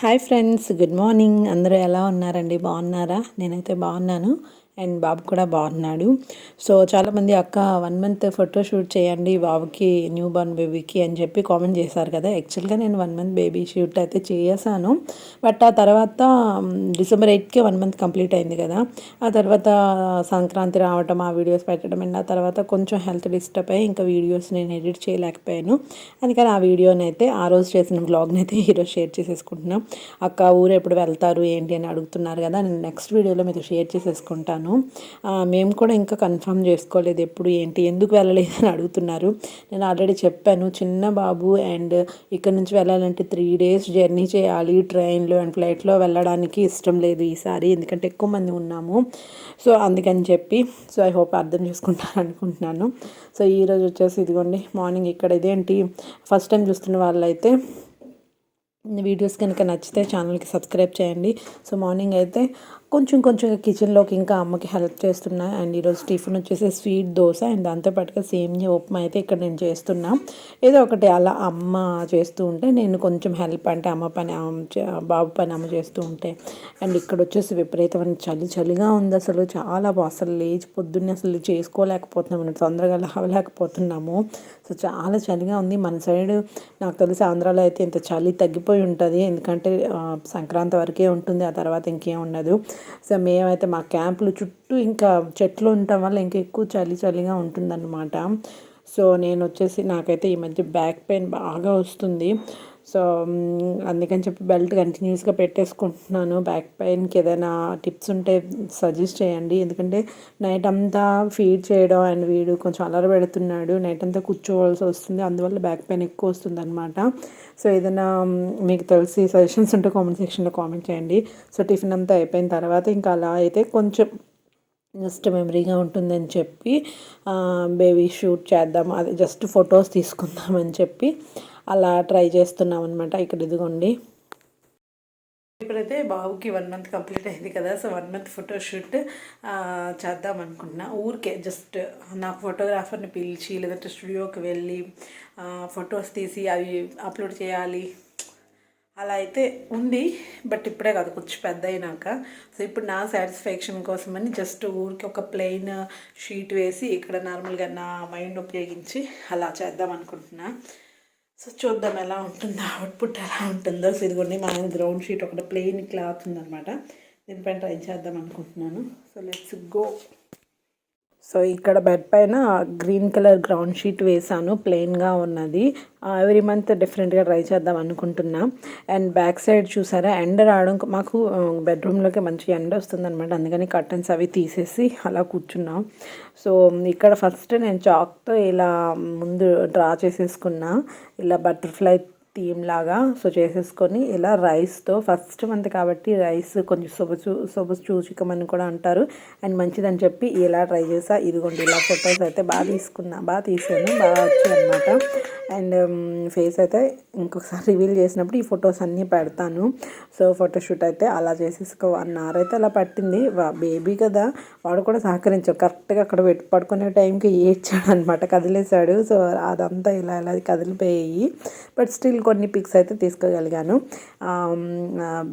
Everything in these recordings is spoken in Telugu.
Hi friends good morning. అందరూ ఎలా ఉన్నారండి? బాగున్నారా? నేనైతే బాగున్నాను. అండ్ బాబు కూడా బాగున్నాడు. సో చాలామంది అక్క వన్ మంత్ ఫోటో షూట్ చేయండి బాబుకి న్యూ బోర్న్ బేబీకి అని చెప్పి కామెంట్ చేశారు కదా. యాక్చువల్గా నేను వన్ మంత్ బేబీ షూట్ అయితే చేశాను బట్ ఆ తర్వాత డిసెంబర్ ఎయిట్కి వన్ మంత్ కంప్లీట్ అయింది కదా. ఆ తర్వాత సంక్రాంతి రావటం ఆ వీడియోస్ పెట్టడం అండ్ ఆ తర్వాత కొంచెం హెల్త్ డిస్టర్బ్ అయ్యి ఇంకా వీడియోస్ నేను ఎడిట్ చేయలేకపోయాను. అందుకని ఆ వీడియోని అయితే ఆ రోజు చేసిన బ్లాగ్ని అయితే ఈరోజు షేర్ చేసేసుకుంటున్నాం. అక్క ఊరు ఎప్పుడు వెళ్తారు ఏంటి అని అడుగుతున్నారు కదా. నేను నెక్స్ట్ వీడియోలో మీతో షేర్ చేసేసుకుంటాను. ఆ, మేము కూడా ఇంకా కన్ఫర్మ్ చేసుకోలేదు ఎప్పుడు ఏంటి ఎందుకు వెళ్ళలేదు అని అడుగుతున్నారు. నేను ఆల్రెడీ చెప్పాను చిన్న బాబు అండ్ ఇక్కడ నుంచి వెళ్ళాలంటే త్రీ డేస్ జర్నీ చేయాలి. ట్రైన్లో అండ్ ఫ్లైట్లో వెళ్ళడానికి ఇష్టం లేదు ఈసారి ఎందుకంటే ఎక్కువ మంది ఉన్నాము. సో అందుకని చెప్పి సో ఐ హోప్ అర్థం చేసుకుంటారు అనుకుంటున్నాను. సో ఈరోజు వచ్చేసి ఇదిగోండి మార్నింగ్ ఇక్కడ ఇదేంటి ఫస్ట్ టైం చూస్తున్న వాళ్ళైతే వీడియోస్ కనుక నచ్చితే ఛానల్కి సబ్స్క్రైబ్ చేయండి. సో మార్నింగ్ అయితే కొంచెం కొంచెం కిచెన్లోకి ఇంకా అమ్మకి హెల్ప్ చేస్తున్నా. అండ్ ఈరోజు టిఫిన్ వచ్చేసి స్వీట్ దోశ. అండ్ దాంతోపాటుగా సేమియా ఉప్మా అయితే ఇక్కడ నేను చేస్తున్నా. ఏదో ఒకటి అలా అమ్మ చేస్తూ ఉంటే నేను కొంచెం హెల్ప్ అంటే అమ్మ పని అమ్మ బాబు పని అమ్మ చేస్తూ ఉంటే. అండ్ ఇక్కడ వచ్చేసి విపరీతమైన చలి చలిగా ఉంది అసలు. చాలా అసలు లేచి పొద్దున్నే అసలు చేసుకోలేకపోతున్నాము. తొందరగా లేవలేకపోతున్నాము. సో చాలా చలిగా ఉంది. మన సైడ్ నాకు తెలిసి ఆంధ్రాలో అయితే ఇంత చలి తగ్గిపోయి ఉంటుంది. ఎందుకంటే సంక్రాంతి వరకే ఉంటుంది. ఆ తర్వాత ఇంకేం ఉండదు. సో మేమైతే మా క్యాంపులు చుట్టూ ఇంకా చెట్లు ఉండటం వల్ల ఇంకా ఎక్కువ చలి చలిగా ఉంటుందన్నమాట. సో నేను వచ్చేసి నాకైతే ఈ మధ్య బ్యాక్ పెయిన్ బాగా వస్తుంది. సో అందుకని చెప్పి బెల్ట్ కంటిన్యూస్గా పెట్టేసుకుంటున్నాను. బ్యాక్ పెయిన్కి ఏదైనా టిప్స్ ఉంటే సజెస్ట్ చేయండి. ఎందుకంటే నైట్ అంతా ఫీడ్ చేయడం అండ్ వీడు కొంచెం అలర పెడుతున్నాడు. నైట్ అంతా కూర్చోవాల్సి వస్తుంది. అందువల్ల బ్యాక్ పెయిన్ ఎక్కువ వస్తుంది అనమాట సో ఏదైనా మీకు తెలిసి సజెషన్స్ ఉంటే కామెంట్ సెక్షన్లో కామెంట్ చేయండి. సో టిఫిన్ అంతా అయిపోయిన తర్వాత ఇంకా అలా అయితే కొంచెం జస్ట్ మెమరీగా ఉంటుందని చెప్పి బేబీ షూట్ చేద్దాం. అది జస్ట్ ఫొటోస్ తీసుకుందామని చెప్పి అలా ట్రై చేస్తున్నాం అనమాట ఇక్కడ ఇదిగోండి. ఇప్పుడైతే బాబుకి వన్ మంత్ కంప్లీట్ అయింది కదా సో వన్ మంత్ ఫోటోషూట్ చేద్దాం అనుకుంటున్నా ఊరికే జస్ట్ నాకు ఫోటోగ్రాఫర్ని పిలిచి లేదంటే స్టూడియోకి వెళ్ళి ఫొటోస్ తీసి అవి అప్లోడ్ చేయాలి. అలా అయితే ఉంది బట్ ఇప్పుడే కాదు కొంచెం పెద్ద అయినాక. సో ఇప్పుడు నా సాటిస్ఫాక్షన్ కోసమని జస్ట్ ఊరికి ఒక ప్లెయిన్ షీట్ వేసి ఇక్కడ నార్మల్గా నా మైండ్ ఉపయోగించి అలా చేద్దాం అనుకుంటున్నా. సో చూద్దాం ఎలా ఉంటుందో అవుట్పుట్ ఎలా ఉంటుందో. సో ఇదిగోండి మా గ్రౌండ్ షీట్ ఒకటి ప్లెయిన్ క్లాత్ ఉందన్నమాట. దీనిపైన ట్రై చేద్దాం అనుకుంటున్నాను. సో లెట్స్ గో సో ఇక్కడ బెడ్ పైన గ్రీన్ కలర్ గ్రౌండ్ షీట్ వేసాను ప్లెయిన్గా ఉన్నది. ఎవ్రీ మంత్ డిఫరెంట్గా ట్రై చేద్దాం అనుకుంటున్నా. అండ్ బ్యాక్ సైడ్ చూసారా ఎండ రావడం మాకు బెడ్రూమ్లోకి మంచి ఎండ వస్తుంది అనమాట అందుకని కర్టన్స్ అవి తీసేసి అలా కూర్చున్నాం. సో ఇక్కడ ఫస్ట్ నేను చాక్తో ఇలా ముందు డ్రా చేసేసుకున్నా. ఇలా బటర్ఫ్లై థీమ్ లాగా. సో చేసేసుకొని ఇలా రైస్తో ఫస్ట్ మంత్ కాబట్టి రైస్ కొంచెం శుభ సొబచు చూచికమని కూడా అంటారు. అండ్ మంచిదని చెప్పి ఇలా ట్రై చేసా. ఇదిగోండి ఇలా ఫొటోస్ అయితే బాగా తీసుకున్నా బాగా తీసాను బాగా వచ్చాయన్నమాట అండ్ ఫేస్ అయితే ఇంకొకసారి రివీల్ చేసినప్పుడు ఈ ఫొటోస్ అన్నీ పెడతాను. సో ఫోటోషూట్ అయితే అలా చేసేసుకో అన్నారు అయితే అలా పట్టింది. బేబీ కదా వాడు కూడా సహకరించాడు. కరెక్ట్గా అక్కడ పెట్టి పడుకునే టైంకి ఏడ్చాడు అనమాట కదిలేశాడు. సో అదంతా ఇలా ఇలా కదిలిపోయాయి. బట్ స్టిల్ కొన్ని పిక్స్ అయితే తీసుకోగలిగాను.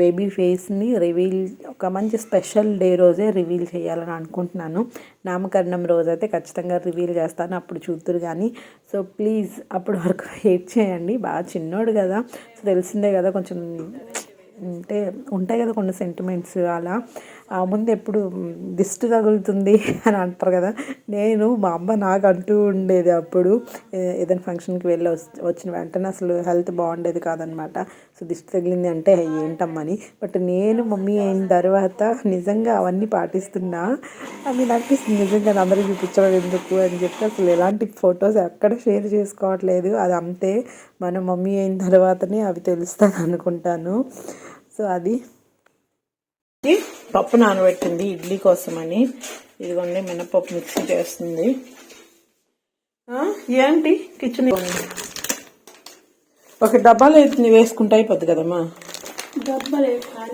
బేబీ ఫేస్ని రివీల్ ఒక మంచి స్పెషల్ డే రోజే రివీల్ చేయాలని అనుకుంటున్నాను. నామకరణం రోజైతే ఖచ్చితంగా రివీల్ చేస్తాను అప్పుడు చూద్దరు కానీ సో ప్లీజ్ అప్పటి వరకు వెయిట్ చేయండి. బాగా చిన్నోడు కదా సో తెలిసిందే కదా కొంచెం అంటే ఉంటాయి కదా కొన్ని సెంటిమెంట్స్ అలా. ఆ ముందు ఎప్పుడు దిష్టి తగులుతుంది అని అంటారు కదా. నేను మా అమ్మ నాకు అంటూ ఉండేది అప్పుడు ఏదైనా ఫంక్షన్కి వెళ్ళి వచ్చి వచ్చిన వెంటనే అసలు హెల్త్ బాగుండేది కాదనమాట. సో దిష్టి తగిలింది అంటే ఏంటమ్మని. బట్ నేను మమ్మీ అయిన తర్వాత నిజంగా అవన్నీ పాటిస్తున్నా. అవి అనిపిస్తుంది నిజంగా అందరికీ చూపించడం ఎందుకు అని చెప్పి అసలు ఎలాంటి ఫొటోస్ ఎక్కడ షేర్ చేసుకోవట్లేదు. అది అంతే. మన మమ్మీ అయిన తర్వాతనే అవి తెలుస్తుంది అనుకుంటాను. సో అది ఈ పప్పు నానబెట్టింది ఇడ్లీ కోసమని. ఇదిగోండి మినపప్పు మిక్సీ చేస్తుంది. ఏంటి? కిచెన్ ఒక డబ్బాలో అయితే వేసుకుంటే అయిపోద్ది కదమ్మా.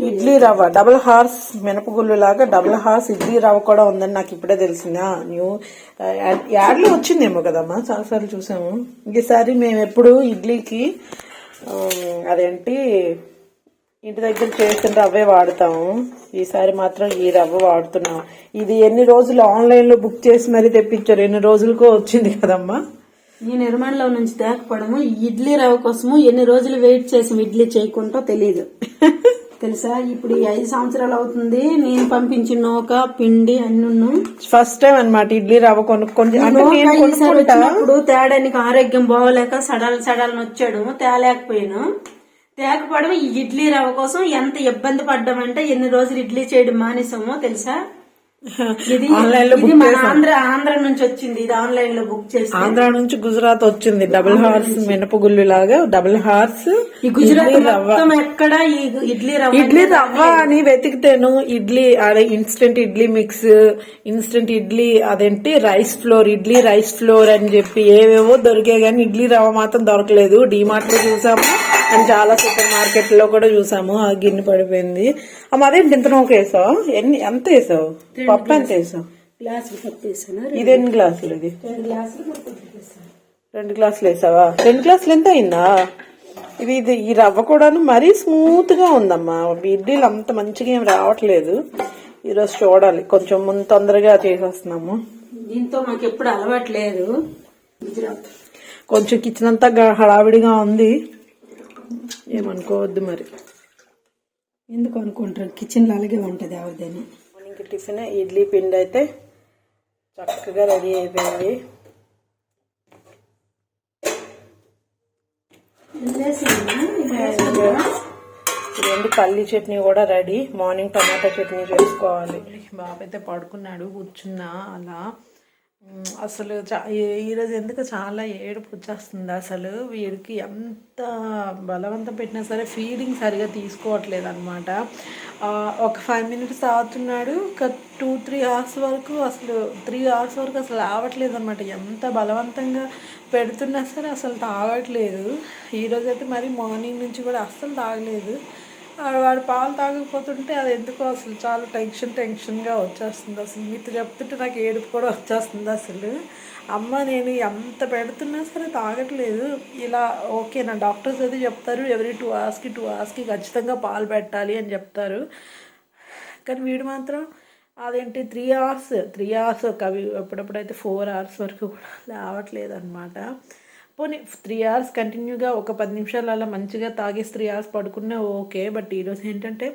ఇడ్లీ రవ్వ డబుల్ హార్స్ మినపగుళ్ళు లాగా డబుల్ హార్స్ ఇడ్లీ రవ్వ కూడా ఉందని నాకు ఇప్పుడే తెలిసిందా. న్యూ యాడ్లో వచ్చిందేమో కదమ్మా. చాలాసార్లు చూసాము. ఈసారి మేము ఎప్పుడు ఇడ్లీకి అదేంటి ఇంటి దగ్గర చేసిన రవ్వే వాడతాము ఈసారి మాత్రం ఈ రవ్వ వాడుతున్నాం. ఇది ఎన్ని రోజులు ఆన్లైన్లో బుక్ చేసి మరీ తెప్పించారు? ఎన్ని రోజులకో వచ్చింది కదమ్మా? ఈ నిర్మాణంలో నుంచి తేకపోవడము ఈ ఇడ్లీ రవ్వ కోసము ఎన్ని రోజులు వెయిట్ చేసాం ఇడ్లీ చేయకుండా తెలియదు తెలుసా? ఇప్పుడు ఈ ఐదు సంవత్సరాలు అవుతుంది. నేను పంపించిన నూక పిండి అన్నును. ఫస్ట్ టైం అన్నమాట ఇడ్లీ రవ్వ కొనుక్కొని తేడానికి ఆరోగ్యం బాగోలేక సడల్ సడల్ వచ్చాడు తేలేకపోయాను. తేకపోవడం ఈ ఇడ్లీ రవ్వ కోసం ఎంత ఇబ్బంది పడ్డామంటే ఎన్ని రోజులు ఇడ్లీ చేయడం మానేసామో తెలుసా? ఇది మన ఆంధ్ర ఆంధ్ర నుంచి వచ్చింది. ఇది ఆన్లైన్లో బుక్ చేసి ఆంధ్ర నుంచి గుజరాత్ వచ్చింది. డబుల్ హార్స్ మినపగుళ్ళు లాగా డబుల్ హార్స్ ఈ గుజరాత్ మొత్తం ఎక్కడ ఈ ఇడ్లీ రవ్వ ఇడ్లీ రవ్వ అని వెతికితేను ఇడ్లీ అదే instant idli mix instant idli అదేంటి rice flour idli rice flour అని చెప్పి ఏవేవో దొరికాయి కానీ ఇడ్లీ రవ్వ మాత్రం దొరకలేదు. డిమార్ట్లో చూసాము అండ్ చాలా సూపర్ మార్కెట్లో కూడా చూసాము. ఆ గిన్నె పడిపోయింది. అమ్మ అదేంటి ఇంత నూక వేసావు? ఎన్ని ఎంత వేసావు? పప్పు ఎంత వేసావు? గ్లాసులు కప్పేసాను ఇది ఎన్ని గ్లాసులు ఇది? రెండు గ్లాసులు కప్పేసాను రెండు గ్లాసులు వేసావా? రెండు గ్లాసులు ఎంత అయిందా? ఇది ఇది ఈ రవ్వ కూడాను మరీ స్మూత్గా ఉందమ్మా ఇడ్లీలు అంత మంచిగా ఏం రావట్లేదు. ఈరోజు చూడాలి. కొంచెం ముందు తొందరగా చేసేస్తున్నాము. దీంతో మాకు ఎప్పుడు అలవాటు లేదు. గుజరాత్ కొంచెం కిచెన్ అంతా హడావిడిగా ఉంది. ఏమనుకోవద్దు మరి. ఎందుకు అనుకుంటారు? కిచెన్లో అలాగే ఉంటది ఎవరిదైనా మార్నింగ్ టిఫిన్ ఇడ్లీ పిండి అయితే చక్కగా రెడీ అయిపోయింది. ఇదేంటి పల్లి చట్నీ కూడా రెడీ. మార్నింగ్ టమాటా చట్నీ చేసుకోవాలి. బాబు అయితే పడుకున్నాడు కూర్చున్నా అలా. అసలు చా- ఈ- ఈరోజు ఎందుకు చాలా ఏడుపు వచ్చేస్తుంది అసలు. వీడికి ఎంత బలవంతం పెట్టినా సరే ఫీడింగ్ సరిగా తీసుకోవట్లేదు అనమాట ఒక ఫైవ్ మినిట్స్ తాగుతున్నాడు ఒక టూ త్రీ అవర్స్ వరకు అసలు త్రీ అవర్స్ వరకు అసలు ఆవట్లేదు అనమాట ఎంత బలవంతంగా పెడుతున్నా సరే అసలు తాగట్లేదు. ఈరోజైతే అయితే మరి మార్నింగ్ నుంచి కూడా అస్సలు తాగలేదు. వాడు పాలు తాగకపోతుంటే అది ఎందుకో అసలు చాలా టెన్షన్ టెన్షన్గా వచ్చేస్తుంది. అసలు మీతో చెప్తుంటే నాకు ఏడుపు కూడా వచ్చేస్తుంది అసలు. అమ్మ నేను ఎంత పెడుతున్నా సరే తాగట్లేదు. ఇలా ఓకే నా డాక్టర్స్ అయితే చెప్తారు ఎవరీ టూ అవర్స్కి టూ అవర్స్కి ఖచ్చితంగా పాలు పెట్టాలి అని చెప్తారు. కానీ వీడు మాత్రం అదేంటి త్రీ అవర్స్ త్రీ అవర్స్ కవి ఎప్పుడప్పుడైతే ఫోర్ అవర్స్ వరకు కూడా లేవట్లేదు అనమాట పోనీ త్రీ అవర్స్ కంటిన్యూగా ఒక పది నిమిషాలు అలా మంచిగా తాగేసి త్రీ అవర్స్ పడుకున్నా ఓకే బట్ ఈరోజు ఏంటంటే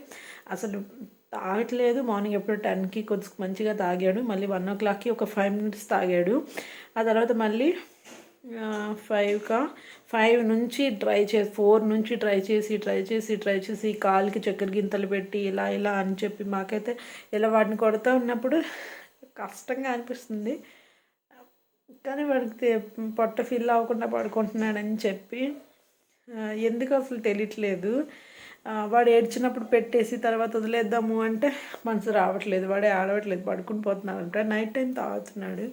అసలు తాగట్లేదు. మార్నింగ్ ఎప్పుడు టెన్కి కొంచెం మంచిగా తాగాడు. మళ్ళీ వన్ ఓ క్లాక్కి ఒక ఫైవ్ మినిట్స్ తాగాడు. ఆ తర్వాత మళ్ళీ ఫైవ్కా ఫైవ్ నుంచి ట్రై చేసి ఫోర్ నుంచి ట్రై చేసి ట్రై చేసి ట్రై చేసి కాలుకి చక్కెర గింతలు పెట్టి ఇలా ఇలా అని చెప్పి మాకైతే ఇలా వాటిని కొడుతూ ఉన్నప్పుడు కష్టంగా అనిపిస్తుంది. కానీ వాడికి పొట్ట ఫిల్ అవ్వకుండా పడుకుంటున్నాడని చెప్పి ఎందుకు అసలు తెలియట్లేదు. వాడు ఏడ్చినప్పుడు పెట్టేసి తర్వాత వదిలేద్దాము అంటే మనసు రావట్లేదు వాడే ఆడవట్లేదు పడుకుని పోతున్నాడు అంటే నైట్ టైం తాగుతున్నాడు.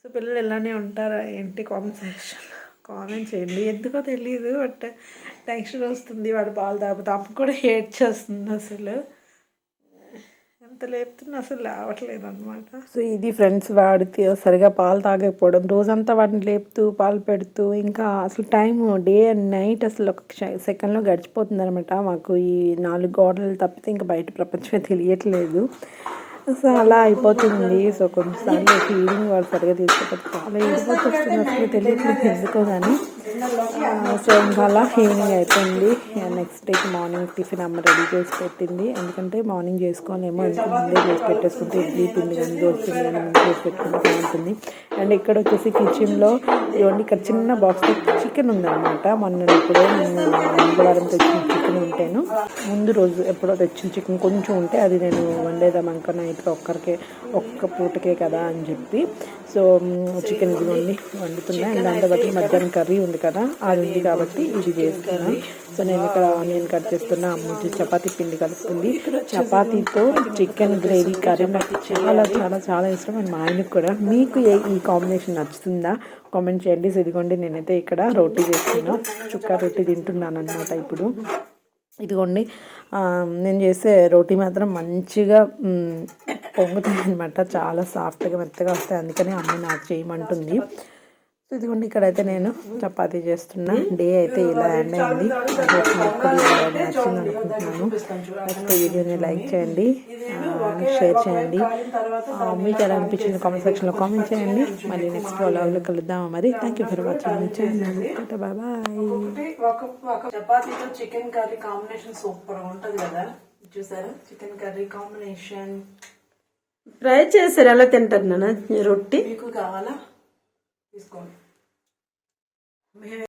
సో పిల్లలు ఇలానే ఉంటారా ఏంటి కామెంట్ సెక్షన్ కామెంట్ చేయండి. ఎందుకో తెలియదు బట్ టెన్షన్ వస్తుంది. వాడు పాలు తాగుతా అప్పుడు కూడా ఏడ్చేస్తుంది చేస్తుంది అసలు. అంత లేపుతున్నా అసలు లేవట్లేదు అనమాట సో ఇది ఫ్రెండ్స్ వాడితే సరిగా పాలు తాగకపోవడం రోజంతా వాడిని లేపుతూ పాలు పెడుతూ ఇంకా అసలు టైం డే అండ్ నైట్ అసలు ఒక సెకండ్లో గడిచిపోతుంది అనమాట మాకు ఈ నాలుగు గోడలు తప్పితే ఇంకా బయట ప్రపంచమే తెలియట్లేదు. సో అలా అయిపోతుంది. సో కొన్నిసార్లు ఫీలింగ్ వాడు సరిగా తీసుకోకపోతే చాలా ఏడిపోతూ వస్తుంది అసలు తెలియట్లేదు ఎందుకో కానీ సో ఇంకా అలా ఈవినింగ్ అయిపోయింది. నెక్స్ట్ డేకి మార్నింగ్ టిఫిన్ అమ్మ రెడీ చేసి పెట్టింది. ఎందుకంటే మార్నింగ్ చేసుకోనేమో ఇంకా ముందే చేసి పెట్టేసుకుంటే ఇడ్లీ పిండి కానీ దోశ పిండి కానీ ముందు చేసి పెట్టుకుంటే ఉంటుంది అండ్ ఇక్కడ వచ్చేసి కిచెన్లో ఇవ్వండి ఇక్కడ చిన్న బాక్స్లో చికెన్ ఉందన్నమాట. మొన్న ఇప్పుడు నేను మంగళవారం తెచ్చిన చికెన్ ఉంటేను. ముందు రోజు ఎప్పుడో తెచ్చిన చికెన్ కొంచెం ఉంటే అది నేను వండేదాం అనుకున్న. నైట్కి ఒక్కరికే ఒక్క పూటకే కదా అని చెప్పి. సో చికెన్ ఇదిగోండి వండుతున్నాయి అండ్ దాంతో పాటు మధ్యాహ్నం కర్రీ ఉంది కదా అది ఉంది కాబట్టి ఇది చేస్తున్నాను సో నేను ఇక్కడ ఆనియన్ కట్ చేస్తున్నా అమ్మ చపాతీ పిండి కలుపుతుంది. చపాతీతో చికెన్ గ్రేవీ కర్రీ నాకు చాలా చాలా చాలా ఇష్టం. అండ్ మా ఆయనకు కూడా. మీకు ఏ ఈ కాంబినేషన్ నచ్చుతుందా? కామెంట్ చేయండి. ఇదిగోండి నేనైతే ఇక్కడ రోటీ చేస్తున్నా. చుక్క రొట్టి తింటున్నాను అనమాట ఇప్పుడు. ఇదిగోండి నేను చేసే రోటీ మాత్రం మంచిగా పొంగుతాయి అనమాట చాలా సాఫ్ట్గా మెత్తగా వస్తాయి. అందుకని అమ్మ నాకు చేయమంటుంది. సో ఇదిగోండి ఇక్కడైతే నేను చపాతీ చేస్తున్నా. డే అయితే ఇలా ఎండ్ అయింది. ఈ video నచ్చింది అనుకుంటున్నాను నచ్చితే వీడియోని లైక్ చేయండి. షేర్ చేయండి ఆ, మీకు ఎలా అనిపించింది కామెంట్ సెక్షన్లో కామెంట్ చేయండి. మళ్ళీ నెక్స్ట్ వ్లాగ్లో కలుద్దాం మరి? Thank you for watching channel bye చపాతీతో chicken curry combination super ఉంటది కదా. చూసారా? చికెన్ కర్రీ కాంబినేషన్ ట్రై చేశారు. ఎలా తింటారు నాన్న? రొట్టి? మీకు కావాలా? తీసుకోండి